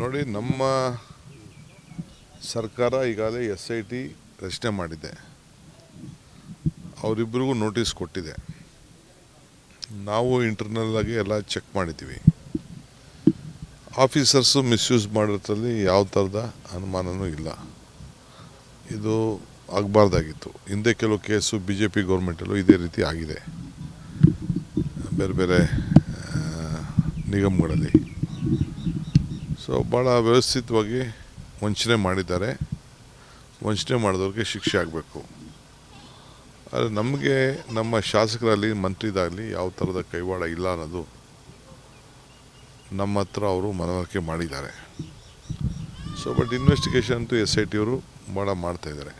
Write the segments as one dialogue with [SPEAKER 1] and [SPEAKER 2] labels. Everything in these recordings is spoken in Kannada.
[SPEAKER 1] ನೋಡಿ, ನಮ್ಮ ಸರ್ಕಾರ ಈಗಾಗಲೇ ಎಸ್ ಐ ಟಿ ರಚನೆ ಮಾಡಿದೆ. ಅವರಿಬ್ಬರಿಗೂ ನೋಟಿಸ್ ಕೊಟ್ಟಿದೆ. ನಾವು ಇಂಟರ್ನಲ್ ಆಗಿ ಎಲ್ಲ ಚೆಕ್ ಮಾಡಿದ್ದೀವಿ. ಆಫೀಸರ್ಸು ಮಿಸ್ಯೂಸ್ ಮಾಡೋದ್ರಲ್ಲಿ ಯಾವ ಥರದ ಅನುಮಾನವೂ ಇಲ್ಲ. ಇದು ಆಗಬಾರ್ದಾಗಿತ್ತು. ಹಿಂದೆ ಕೆಲವು ಕೇಸು ಬಿ ಜೆ ಪಿ ಗೌರ್ಮೆಂಟಲ್ಲೂ ಇದೇ ರೀತಿ ಆಗಿದೆ. ಬೇರೆ ಬೇರೆ ನಿಗಮಗಳಲ್ಲಿ. ಸೊ ಭಾಳ ವ್ಯವಸ್ಥಿತವಾಗಿ ವಂಚನೆ ಮಾಡಿದ್ದಾರೆ. ವಂಚನೆ ಮಾಡಿದವ್ರಿಗೆ ಶಿಕ್ಷೆ ಆಗಬೇಕು. ಆದರೆ ನಮಗೆ, ನಮ್ಮ ಶಾಸಕರಲ್ಲಿ, ಮಂತ್ರಿದಾಗಲಿ ಯಾವ ಥರದ ಕೈವಾಡ ಇಲ್ಲ ಅನ್ನೋದು ನಮ್ಮ ಹತ್ರ ಅವರು ಮನವರಿಕೆ ಮಾಡಿದ್ದಾರೆ. ಸೊ ಬಟ್ ಇನ್ವೆಸ್ಟಿಗೇಷನ್ ಅಂತೂ ಎಸ್ ಐ ಟಿ ಅವರು ಭಾಳ ಮಾಡ್ತಾಯಿದ್ದಾರೆ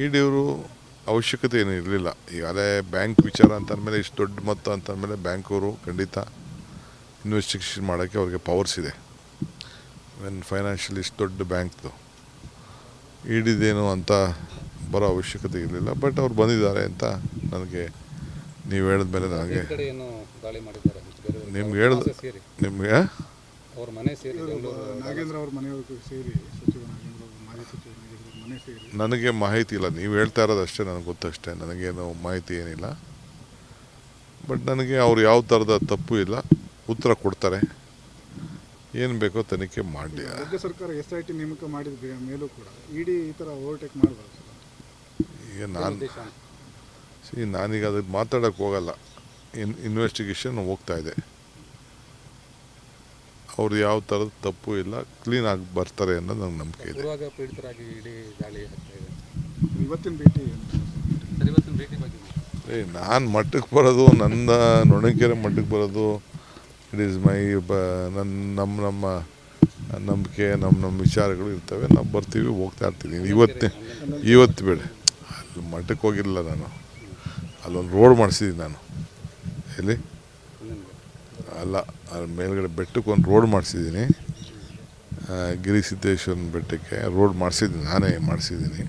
[SPEAKER 1] ಇ ಡಿ ಅವರು ಅವಶ್ಯಕತೆ ಏನೂ ಇರಲಿಲ್ಲ. ಈಗ ಅದೇ ಬ್ಯಾಂಕ್ ವಿಚಾರ ಅಂತಂದಮೇಲೆ, ಇಷ್ಟು ದೊಡ್ಡ ಮೊತ್ತ ಅಂತಂದಮೇಲೆ ಬ್ಯಾಂಕ್ ಅವರು ಖಂಡಿತ ಇನ್ವೆಸ್ಟಿಗೇಷನ್ ಮಾಡೋಕ್ಕೆ ಅವ್ರಿಗೆ ಪವರ್ಸ್ ಇದೆ. ವೆನ್ ಫೈನಾನ್ಷಿಯಲ್ ಇಷ್ಟು ದೊಡ್ಡ ಬ್ಯಾಂಕ್ದು ಇಡಿದೇನು ಅಂತ ಬರೋ ಅವಶ್ಯಕತೆ ಇರಲಿಲ್ಲ ಬಟ್ ಅವ್ರು ಬಂದಿದ್ದಾರೆ ಅಂತ ನನಗೆ ನೀವು
[SPEAKER 2] ಹೇಳಿದ ಮೇಲೆ ನನಗೆ
[SPEAKER 1] ನಿಮ್ಗೆ ಹೇಳ್ದು ನಿಮಗೆ?
[SPEAKER 2] ಅವ್ರ ಮನೆ ಸೇರಿ
[SPEAKER 3] ನಾಗೇಂದ್ರ ಅವ್ರ ಮನೆಯವ್ರಿಗೂ ಸೇರಿ ಸಚಿವ ನಾಗೇಂದ್ರ ಅವರು ಮಾಜಿ ಸಚಿವ ನಾಗೇಂದ್ರ ಅವ್ರ ಮನೆ ಸೇರಿ.
[SPEAKER 1] ನನಗೆ ಮಾಹಿತಿ ಇಲ್ಲ ನೀವು ಹೇಳ್ತಾ ಇರೋದಷ್ಟೇ ನನಗೆ ಗೊತ್ತಷ್ಟೇ ನನಗೇನು ಮಾಹಿತಿ ಏನಿಲ್ಲ. ಬಟ್ ನನಗೆ ಅವ್ರು ಯಾವ ಥರದ ತಪ್ಪು ಇಲ್ಲ. ಉತ್ತರ ಕೊಡ್ತಾರೆ. ಏನು ಬೇಕೋ ತನಿಖೆ ಮಾಡಲಿ.
[SPEAKER 3] ರಾಜ್ಯ ಸರ್ಕಾರ ಎಸ್ ಐ ಟಿ ನೇಮಕ ಮಾಡಿದ ಮೇಲೂ ಕೂಡ. ಇಡೀ ಈ ಥರ ಓವರ್ಟೇಕ್ ಮಾಡಬಾರ್ದು
[SPEAKER 1] ಈಗ ನಾನು ಸಿ ನಾನೀಗ ಅದಕ್ಕೆ ಮಾತಾಡೋಕ್ಕೆ ಹೋಗಲ್ಲ. ಇನ್ ಇನ್ವೆಸ್ಟಿಗೇಷನ್ ಹೋಗ್ತಾ ಇದೆ. ಅವ್ರು ಯಾವ ಥರದ ತಪ್ಪು ಇಲ್ಲ ಕ್ಲೀನ್ ಆಗಿ ಬರ್ತಾರೆ ಅನ್ನೋದು ನಂಗೆ ನಂಬಿಕೆ ಇದೆ.
[SPEAKER 2] ಪೂರ್ವಾಗ ಪೀಡಿತರಾಗಿ ಇಡೀ ದಾಳಿ ಆಗ್ತಾ ಇದೆ.
[SPEAKER 3] ಇವತ್ತಿನ ಭೇಟಿ ಏನು?
[SPEAKER 2] ಇವತ್ತಿನ ಭೇಟಿ ಬಗ್ಗೆ
[SPEAKER 1] ಏ ನಾನು ಮಟ್ಟಕ್ಕೆ ಬರೋದು ನನ್ನ ನೊಣಕೆರೆ ಮಟ್ಟಕ್ಕೆ ಬರೋದು ಇಟ್ ಈಸ್ ಮೈ ಬ ನನ್ನ ನಮ್ಮ ನಮ್ಮ ನಂಬಿಕೆ ನಮ್ಮ ನಮ್ಮ ವಿಚಾರಗಳು ಇರ್ತವೆ. ನಾವು ಬರ್ತೀವಿ, ಹೋಗ್ತಾ ಇರ್ತೀನಿ ಇವತ್ತೇ, ಇವತ್ತು ಬೇಡ. ಅಲ್ಲಿ ಮಠಕ್ಕೆ ಹೋಗಿರಲಿಲ್ಲ ನಾನು. ಅಲ್ಲೊಂದು ರೋಡ್ ಮಾಡಿಸಿದ್ದೀನಿ ನಾನು. ಎಲ್ಲಿ? ಅಲ್ಲ ಅಲ್ಲಿ ಮೇಲ್ಗಡೆ ಬೆಟ್ಟಕ್ಕೆ ಒಂದು ರೋಡ್ ಮಾಡಿಸಿದ್ದೀನಿ ಗಿರಿಸಿದ್ದೇಶ್ವರನ ಬೆಟ್ಟಕ್ಕೆ ರೋಡ್ ಮಾಡಿಸಿದ್ದೀನಿ ನಾನೇ ಮಾಡಿಸಿದ್ದೀನಿ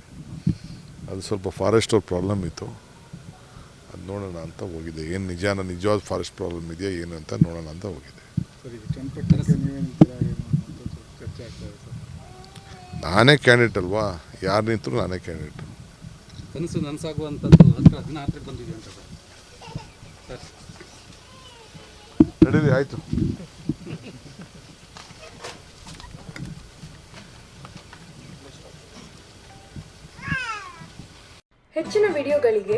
[SPEAKER 1] ಅದು ಸ್ವಲ್ಪ ಫಾರೆಸ್ಟ್ ಪ್ರಾಬ್ಲಮ್ ಇತ್ತು. ಅದು ನೋಡೋಣ ಅಂತ ಹೋಗಿದ್ದೆ ಏನು ನಿಜಾನ ನಿಜವಾದ ಫಾರೆಸ್ಟ್ ಪ್ರಾಬ್ಲಮ್ ಇದೆಯಾ ಏನು ಅಂತ ನೋಡೋಣ ಅಂತ ಹೋಗಿದ್ದೆ
[SPEAKER 3] ಸರ್ ಈಗ ಚನ್ನಪಟ್ಟಣಕ್ಕೆ ನೀವೇನು ಏನು ಅನ್ನೋದು ಸ್ವಲ್ಪ ಚರ್ಚೆ ಆಗ್ತಾ ಇದೆ ಸರ್.
[SPEAKER 1] ನಾನೇ ಕ್ಯಾಂಡಿಡೇಟ್ ಅಲ್ವಾ? ಯಾರು ನಿಂತರೂ ನಾನೇ ಕ್ಯಾಂಡಿಡೇಟ್
[SPEAKER 2] ಕನಸು ನನಸಾಗುವಂಥದ್ದು ಹತ್ರ ದಿನ ಹತ್ತಿರ ಬಂದಿದೆ ಅಂತ ಸರ್. ಸರ್.
[SPEAKER 1] ನಡೀರಿ ಆಯಿತು.
[SPEAKER 4] ಹೆಚ್ಚಿನ ವಿಡಿಯೋಗಳಿಗೆ